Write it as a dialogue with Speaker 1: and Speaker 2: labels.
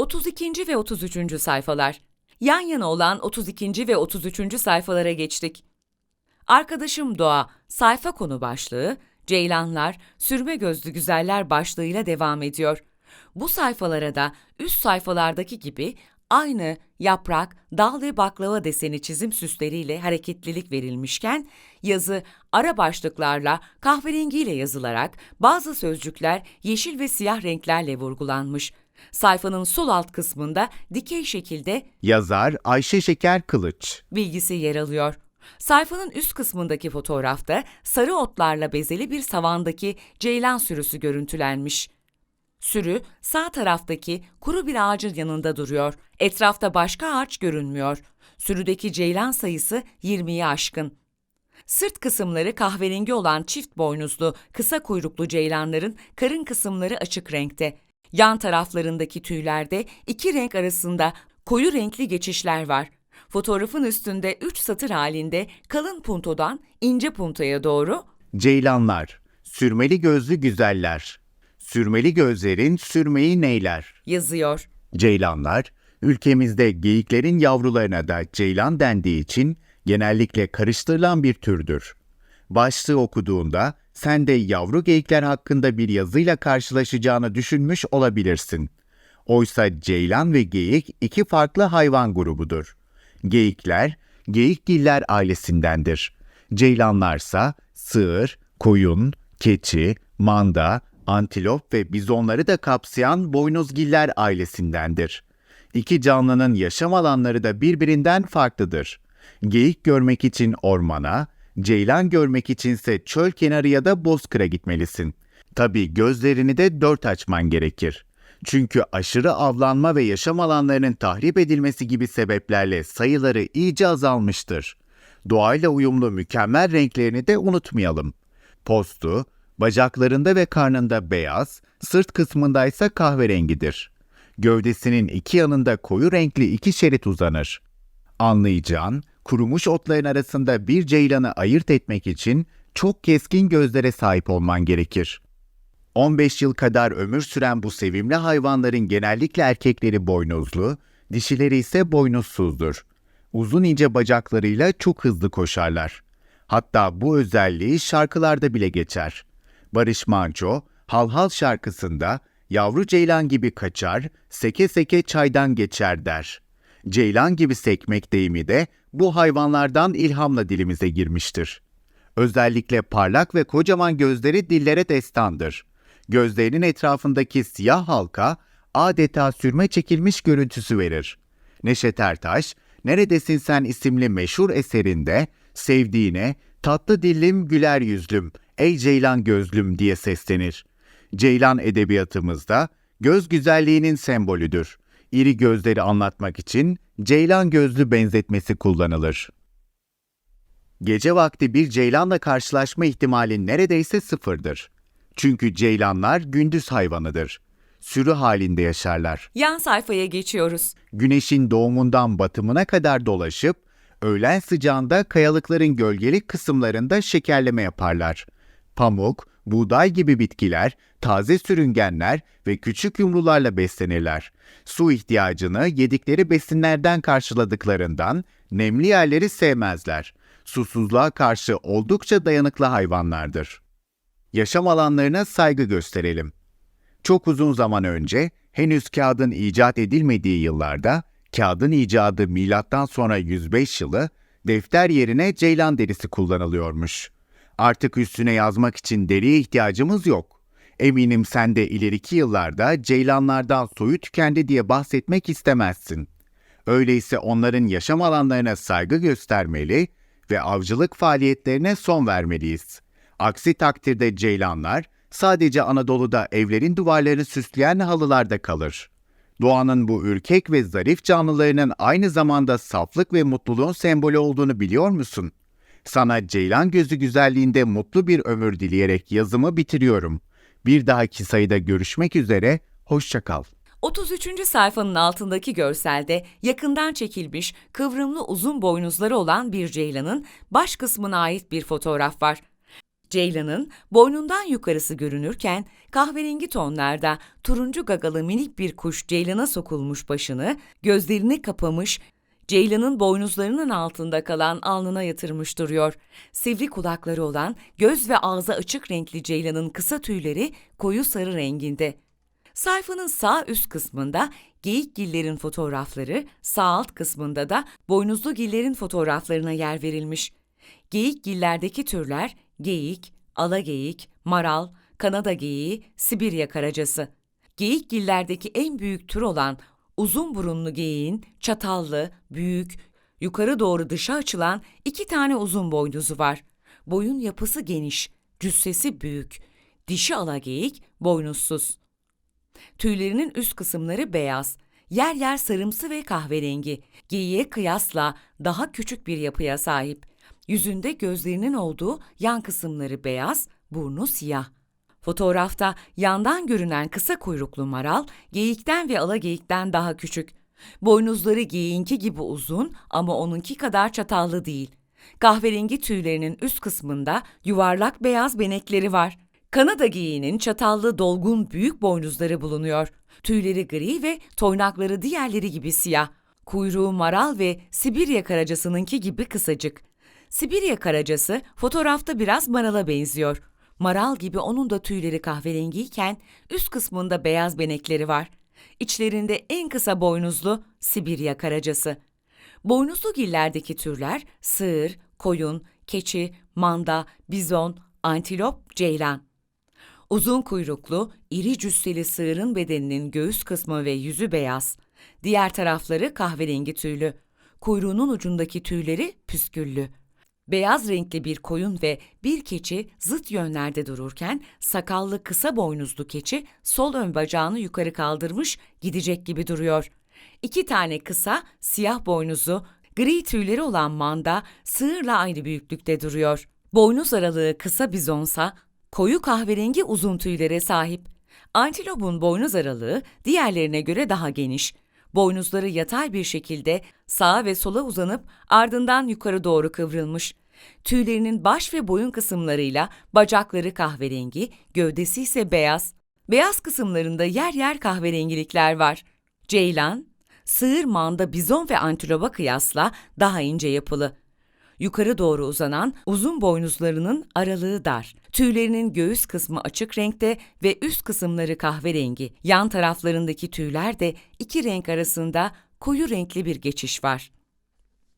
Speaker 1: 32. ve 33. sayfalar. Yan yana olan 32. ve 33. sayfalara geçtik. Arkadaşım Doğa, sayfa konu başlığı, Ceylanlar, Sürme Gözlü Güzeller başlığıyla devam ediyor. Bu sayfalara da üst sayfalardaki gibi aynı yaprak, dal ve baklava deseni çizim süsleriyle hareketlilik verilmişken, yazı ara başlıklarla kahverengiyle yazılarak bazı sözcükler yeşil ve siyah renklerle vurgulanmış. Sayfanın sol alt kısmında dikey şekilde
Speaker 2: Yazar Ayşe Şeker Kılıç.
Speaker 1: bilgisi yer alıyor. Sayfanın üst kısmındaki fotoğrafta sarı otlarla bezeli bir savandaki ceylan sürüsü görüntülenmiş. Sürü sağ taraftaki kuru bir ağacın yanında duruyor. Etrafta başka ağaç görünmüyor. Sürüdeki ceylan sayısı 20'yi aşkın. Sırt kısımları kahverengi olan çift boynuzlu, kısa kuyruklu ceylanların karın kısımları açık renkte. Yan taraflarındaki tüylerde iki renk arasında koyu renkli geçişler var. Fotoğrafın üstünde üç satır halinde kalın puntodan ince puntoya doğru
Speaker 2: Ceylanlar. Sürmeli gözlü güzeller. Sürmeli gözlerin sürmeyi neyler?
Speaker 1: yazıyor.
Speaker 2: Ceylanlar, ülkemizde geyiklerin yavrularına da ceylan dendiği için genellikle karıştırılan bir türdür. Başlığı okuduğunda sen de yavru geyikler hakkında bir yazıyla karşılaşacağını düşünmüş olabilirsin. Oysa ceylan ve geyik iki farklı hayvan grubudur. Geyikler, geyikgiller ailesindendir. Ceylanlarsa sığır, koyun, keçi, manda, antilop ve bizonları da kapsayan boynuzgiller ailesindendir. İki canlının yaşam alanları da birbirinden farklıdır. Geyik görmek için ormana, ceylan görmek içinse çöl kenarı ya da bozkıra gitmelisin. Tabii gözlerini de dört açman gerekir. Çünkü aşırı avlanma ve yaşam alanlarının tahrip edilmesi gibi sebeplerle sayıları iyice azalmıştır. Doğayla uyumlu mükemmel renklerini de unutmayalım. Postu, bacaklarında ve karnında beyaz, sırt kısmında ise kahverengidir. Gövdesinin iki yanında koyu renkli iki şerit uzanır. Anlayacağın, kurumuş otların arasında bir ceylanı ayırt etmek için çok keskin gözlere sahip olman gerekir. 15 yıl kadar ömür süren bu sevimli hayvanların genellikle erkekleri boynuzlu, dişileri ise boynuzsuzdur. Uzun ince bacaklarıyla çok hızlı koşarlar. Hatta bu özelliği şarkılarda bile geçer. Barış Manço, Hal Hal şarkısında yavru ceylan gibi kaçar, seke seke çaydan geçer der. Ceylan gibi sekmek deyimi de bu hayvanlardan ilhamla dilimize girmiştir. Özellikle parlak ve kocaman gözleri dillere destandır. Gözlerinin etrafındaki siyah halka adeta sürme çekilmiş görüntüsü verir. Neşet Ertaş, Neredesin Sen isimli meşhur eserinde sevdiğine tatlı dillim güler yüzlüm, ey ceylan gözlüm diye seslenir. Ceylan edebiyatımızda göz güzelliğinin sembolüdür. İri gözleri anlatmak için ceylan gözlü benzetmesi kullanılır. Gece vakti bir ceylanla karşılaşma ihtimali neredeyse sıfırdır. Çünkü ceylanlar gündüz hayvanıdır. Sürü halinde yaşarlar.
Speaker 1: Yan sayfaya geçiyoruz.
Speaker 2: Güneşin doğumundan batımına kadar dolaşıp öğlen sıcağında kayalıkların gölgelik kısımlarında şekerleme yaparlar. Pamuk, buğday gibi bitkiler, taze sürüngenler ve küçük yumrularla beslenirler. Su ihtiyacını yedikleri besinlerden karşıladıklarından nemli yerleri sevmezler. Susuzluğa karşı oldukça dayanıklı hayvanlardır. Yaşam alanlarına saygı gösterelim. Çok uzun zaman önce henüz kağıdın icat edilmediği yıllarda kağıdın icadı milattan sonra 105 yılı defter yerine ceylan derisi kullanılıyormuş. Artık üstüne yazmak için deriye ihtiyacımız yok. Eminim sen de ileriki yıllarda ceylanlardan soyu tükendi diye bahsetmek istemezsin. Öyleyse onların yaşam alanlarına saygı göstermeli ve avcılık faaliyetlerine son vermeliyiz. Aksi takdirde ceylanlar sadece Anadolu'da evlerin duvarlarını süsleyen halılarda kalır. Doğanın bu ürkek ve zarif canlılarının aynı zamanda saflık ve mutluluğun sembolü olduğunu biliyor musun? Sana ceylan gözü güzelliğinde mutlu bir ömür dileyerek yazımı bitiriyorum. Bir dahaki sayıda görüşmek üzere, hoşça kal.
Speaker 1: 33. sayfanın altındaki görselde yakından çekilmiş kıvrımlı uzun boynuzları olan bir ceylanın baş kısmına ait bir fotoğraf var. Ceylanın boynundan yukarısı görünürken kahverengi tonlarda turuncu gagalı minik bir kuş ceylana sokulmuş başını, gözlerini kapamış, ceylanın boynuzlarının altında kalan alnına yatırmış duruyor. Sivri kulakları olan göz ve ağzı açık renkli ceylanın kısa tüyleri koyu sarı renginde. Sayfanın sağ üst kısmında geyik gillerin fotoğrafları, sağ alt kısmında da boynuzlu gillerin fotoğraflarına yer verilmiş. Geyik gillerdeki türler geyik, alageyik, maral, Kanada geyiği, Sibirya karacası. Geyik gillerdeki en büyük tür olan uzun burunlu geyiğin çatallı, büyük, yukarı doğru dışa açılan iki tane uzun boynuzu var. Boyun yapısı geniş, cüssesi büyük. Dişi alageyik boynuzsuz. Tüylerinin üst kısımları beyaz, yer yer sarımsı ve kahverengi. Geyiğe kıyasla daha küçük bir yapıya sahip. Yüzünde gözlerinin olduğu yan kısımları beyaz, burnu siyah. Fotoğrafta yandan görünen kısa kuyruklu maral, geyikten ve alageyikten daha küçük. Boynuzları geyiğinki gibi uzun ama onunki kadar çatallı değil. Kahverengi tüylerinin üst kısmında yuvarlak beyaz benekleri var. Kanada geyiğinin çatallı dolgun büyük boynuzları bulunuyor. Tüyleri gri ve toynakları diğerleri gibi siyah. Kuyruğu maral ve Sibirya karacasınınki gibi kısacık. Sibirya karacası fotoğrafta biraz marala benziyor. Maral gibi onun da tüyleri kahverengiyken üst kısmında beyaz benekleri var. İçlerinde en kısa boynuzlu Sibirya karacası. Boynuzlu gillerdeki türler sığır, koyun, keçi, manda, bizon, antilop, ceylan. Uzun kuyruklu, iri cüsseli sığırın bedeninin göğüs kısmı ve yüzü beyaz. Diğer tarafları kahverengi tüylü. Kuyruğunun ucundaki tüyleri püsküllü. Beyaz renkli bir koyun ve bir keçi zıt yönlerde dururken sakallı kısa boynuzlu keçi sol ön bacağını yukarı kaldırmış gidecek gibi duruyor. İki tane kısa siyah boynuzu gri tüyleri olan manda sığırla aynı büyüklükte duruyor. Boynuz aralığı kısa bizonsa koyu kahverengi uzun tüylere sahip. Antilopun boynuz aralığı diğerlerine göre daha geniş. Boynuzları yatay bir şekilde sağa ve sola uzanıp ardından yukarı doğru kıvrılmış. Tüylerinin baş ve boyun kısımlarıyla bacakları kahverengi, gövdesi ise beyaz. Beyaz kısımlarında yer yer kahverengilikler var. Ceylan, sığır, manda, bizon ve antilopa kıyasla daha ince yapılı. Yukarı doğru uzanan uzun boynuzlarının aralığı dar. Tüylerinin göğüs kısmı açık renkte ve üst kısımları kahverengi. Yan taraflarındaki tüyler de iki renk arasında koyu renkli bir geçiş var.